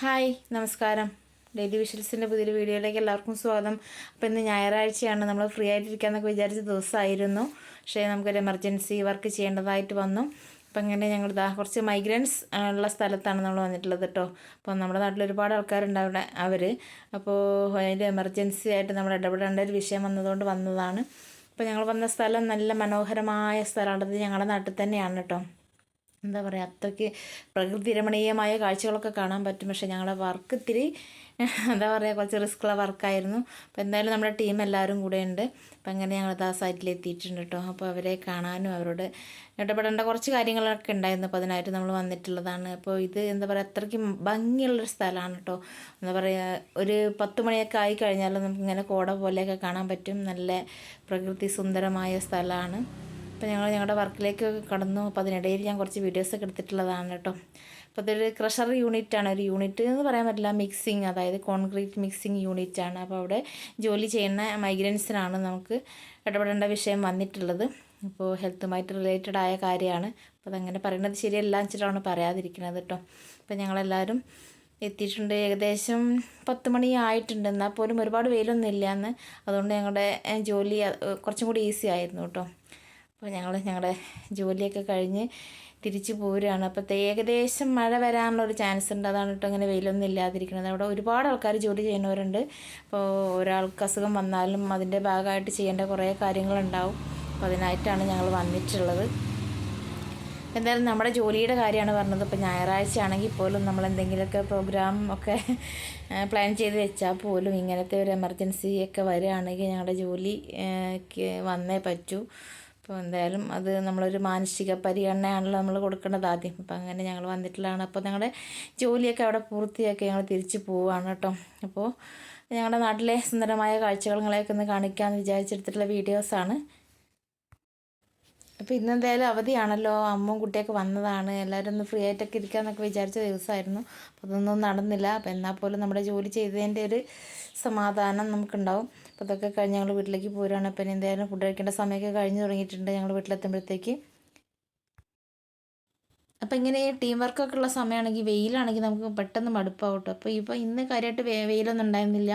Hi നമസ്കാരം. Daily വിഷൽസിന്റെ പുതിയൊരു വീഡിയോയിലേക്ക് എല്ലാവർക്കും സ്വാഗതം. അപ്പോൾ ഇന്ന് ഞായറാഴ്ചയാണ്. നമ്മൾ ഫ്രീ ആയിട്ടിരിക്കാമെന്നൊക്കെ വിചാരിച്ച ദിവസമായിരുന്നു. പക്ഷേ നമുക്കൊരു എമർജൻസി വർക്ക് ചെയ്യേണ്ടതായിട്ട് വന്നു. അപ്പം ഇങ്ങനെ ഞങ്ങൾ ഇതാ കുറച്ച് മൈഗ്രൻസ് ഉള്ള സ്ഥലത്താണ് നമ്മൾ വന്നിട്ടുള്ളത് കേട്ടോ അപ്പോൾ നമ്മുടെ നാട്ടിൽ ഒരുപാട് ആൾക്കാരുണ്ട് അവിടെ അവർ അപ്പോൾ അതിന്റെ എമർജൻസി ആയിട്ട് നമ്മൾ ഇടപെടേണ്ട ഒരു വിഷയം വന്നതുകൊണ്ട് വന്നതാണ്. അപ്പോൾ ഞങ്ങൾ വന്ന സ്ഥലം നല്ല മനോഹരമായ സ്ഥലമാണ് ഞങ്ങളുടെ നാട്ടിൽ തന്നെയാണ് കേട്ടോ എന്താ പറയുക അത്രയ്ക്ക് പ്രകൃതി രമണീയമായ കാഴ്ചകളൊക്കെ കാണാൻ പറ്റും. പക്ഷേ ഞങ്ങളുടെ വർക്ക് ഇത്തിരി എന്താ പറയുക കുറച്ച് റിസ്ക്കുള്ള വർക്കായിരുന്നു അപ്പോൾ എന്തായാലും നമ്മുടെ ടീം എല്ലാവരും കൂടെ ഉണ്ട്. അപ്പോൾ അങ്ങനെ ഞങ്ങൾ ആ സൈറ്റിൽ എത്തിയിട്ടുണ്ട് കേട്ടോ അപ്പോൾ അവരെ കാണാനും അവരോട് ഇടപെടേണ്ട കുറച്ച് കാര്യങ്ങളൊക്കെ ഉണ്ടായിരുന്നു. അപ്പോൾ അതിനായിട്ട് നമ്മൾ വന്നിട്ടുള്ളതാണ്. അപ്പോൾ ഇത് എന്താ പറയുക അത്രയ്ക്ക് ഭംഗിയുള്ളൊരു സ്ഥലമാണ് കേട്ടോ എന്താ പറയുക ഒരു പത്ത് മണിയൊക്കെ ആയി കഴിഞ്ഞാൽ നമുക്കിങ്ങനെ കോട പോലെയൊക്കെ കാണാൻ പറ്റും. നല്ല പ്രകൃതി സുന്ദരമായ സ്ഥലമാണ്. അപ്പോൾ ഞങ്ങൾ ഞങ്ങളുടെ വർക്കിലേക്ക് കടന്നു. അപ്പോൾ അതിനിടയിൽ ഞാൻ കുറച്ച് വീഡിയോസൊക്കെ എടുത്തിട്ടുള്ളതാണ് കേട്ടോ. അപ്പോൾ അതൊരു ക്രഷർ യൂണിറ്റാണ് ഒരു യൂണിറ്റ് എന്ന് പറയാൻ പറ്റില്ല മിക്സിങ് അതായത് കോൺക്രീറ്റ് മിക്സിങ് യൂണിറ്റാണ് അപ്പോൾ അവിടെ ജോലി ചെയ്യുന്ന മൈഗ്രൻസിനാണ് നമുക്ക് ഇടപെടേണ്ട വിഷയം വന്നിട്ടുള്ളത്. അപ്പോൾ ഹെൽത്തുമായിട്ട് റിലേറ്റഡ് ആയ കാര്യമാണ്. അപ്പോൾ അതങ്ങനെ പറയുന്നത് ശരിയല്ല വെച്ചിട്ടാണ് പറയാതിരിക്കുന്നത് കേട്ടോ. അപ്പോൾ ഞങ്ങളെല്ലാവരും എത്തിയിട്ടുണ്ട്. ഏകദേശം പത്ത് മണി ആയിട്ടുണ്ട്. എന്നാൽ പോലും ഒരുപാട് വെയിലൊന്നും ഇല്ല എന്ന്. അതുകൊണ്ട് ഞങ്ങളുടെ ജോലി കുറച്ചും കൂടി ഈസി ആയിരുന്നു കേട്ടോ. അപ്പോൾ ഞങ്ങൾ ഞങ്ങളുടെ ജോലിയൊക്കെ കഴിഞ്ഞ് തിരിച്ചു പോരുകയാണ്. അപ്പോൾ ഏകദേശം മഴ വരാനുള്ള ഒരു ചാൻസ് ഉണ്ട്. അതാണ് കേട്ടോ ഇങ്ങനെ വെയിലൊന്നും ഇല്ലാതിരിക്കുന്നത്. അവിടെ ഒരുപാട് ആൾക്കാർ ജോലി ചെയ്യുന്നവരുണ്ട്. അപ്പോൾ ഒരാൾക്ക് അസുഖം വന്നാലും അതിന്റെ ഭാഗമായിട്ട് ചെയ്യേണ്ട കുറേ കാര്യങ്ങളുണ്ടാവും. അപ്പോൾ അതിനായിട്ടാണ് ഞങ്ങൾ വന്നിട്ടുള്ളത്. എന്തായാലും നമ്മുടെ ജോലിയുടെ കാര്യമാണ് പറഞ്ഞത്. ഇപ്പോൾ ഞായറാഴ്ച ആണെങ്കിൽ പോലും നമ്മൾ എന്തെങ്കിലുമൊക്കെ പ്രോഗ്രാം ഒക്കെ പ്ലാൻ ചെയ്ത് വെച്ചാൽ പോലും ഇങ്ങനത്തെ ഒരു എമർജൻസി ഒക്കെ വരികയാണെങ്കിൽ ഞങ്ങളുടെ ജോലി വന്നേ പറ്റൂ. അപ്പോൾ എന്തായാലും അത് നമ്മളൊരു മാനസിക പരിഗണനയാണല്ലോ നമ്മൾ കൊടുക്കേണ്ടത് ആദ്യം. അപ്പോൾ അങ്ങനെ ഞങ്ങൾ വന്നിട്ടുള്ളതാണ് അപ്പോൾ ഞങ്ങളുടെ ജോലിയൊക്കെ അവിടെ പൂർത്തിയാക്കി ഞങ്ങൾ തിരിച്ചു പോവുകയാണ് കേട്ടോ. അപ്പോൾ ഞങ്ങളുടെ നാട്ടിലെ സുന്ദരമായ കാഴ്ചകൾ നിങ്ങളെയൊക്കെ ഒന്ന് കാണിക്കാമെന്ന് വിചാരിച്ചെടുത്തിട്ടുള്ള വീഡിയോസാണ്. അപ്പോൾ ഇന്നെന്തായാലും അവധിയാണല്ലോ. അമ്മയും കുട്ടിയൊക്കെ വന്നതാണ്. എല്ലാവരും ഒന്ന് ഫ്രീ ആയിട്ടൊക്കെ ഇരിക്കാമെന്നൊക്കെ വിചാരിച്ച ദിവസമായിരുന്നു അപ്പോൾ അതൊന്നും നടന്നില്ല. അപ്പോൾ എന്നാൽ പോലും നമ്മുടെ ജോലി ചെയ്തതിന്റെ ഒരു സമാധാനം നമുക്കുണ്ടാവും. അപ്പോൾ അതൊക്കെ കഴിഞ്ഞ് ഞങ്ങൾ വീട്ടിലേക്ക് പോരുകയാണ് അപ്പം എന്തായാലും ഫുഡ് കഴിക്കേണ്ട സമയമൊക്കെ കഴിഞ്ഞ് തുടങ്ങിയിട്ടുണ്ട് ഞങ്ങൾ വീട്ടിലെത്തുമ്പോഴത്തേക്ക്. അപ്പോൾ ഇങ്ങനെ ടീം വർക്കൊക്കെ ഉള്ള സമയമാണെങ്കിൽ വെയിലാണെങ്കിൽ നമുക്ക് പെട്ടെന്ന് മടുപ്പാവും കേട്ടോ അപ്പോൾ ഇപ്പോൾ ഇന്ന് കാര്യമായിട്ട് വെയിലൊന്നും ഉണ്ടായിരുന്നില്ല.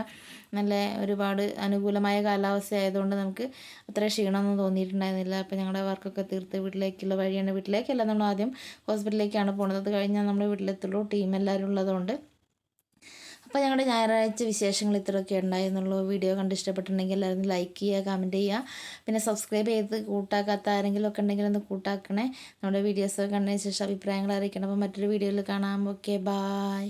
നല്ല ഒരുപാട് അനുകൂലമായ കാലാവസ്ഥ ആയതുകൊണ്ട് നമുക്ക് അത്ര ക്ഷീണമൊന്നും തോന്നിയിട്ടുണ്ടായിരുന്നില്ല. അപ്പോൾ ഞങ്ങളുടെ വർക്കൊക്കെ തീർത്ത് വീട്ടിലേക്കുള്ള വഴിയാണ് വീട്ടിലേക്കല്ല നമ്മൾ ആദ്യം ഹോസ്പിറ്റലിലേക്കാണ് പോകുന്നത് അത് കഴിഞ്ഞാൽ നമ്മൾ വീട്ടിലെത്തുള്ളൂ. ടീം എല്ലാവരും ഉള്ളതുകൊണ്ട്. അപ്പോൾ ഞങ്ങളുടെ ഞായറാഴ്ച വിശേഷങ്ങൾ ഇത്രയൊക്കെ ഉണ്ടായിരുന്നുള്ളൂ. വീഡിയോ കണ്ട് ഇഷ്ടപ്പെട്ടിട്ടുണ്ടെങ്കിൽ എല്ലാവരും ലൈക്ക് ചെയ്യുക കമന്റ് ചെയ്യുക. പിന്നെ സബ്സ്ക്രൈബ് ചെയ്ത് കൂട്ടാക്കാത്ത ആരെങ്കിലും ഒക്കെ ഉണ്ടെങ്കിൽ ഒന്ന് കൂട്ടാക്കണേ. നമ്മുടെ വീഡിയോസൊക്കെ കണ്ടതിന് ശേഷം അഭിപ്രായങ്ങൾ അറിയിക്കണം. അപ്പോൾ മറ്റൊരു വീഡിയോയിൽ കാണാം. Okay bye.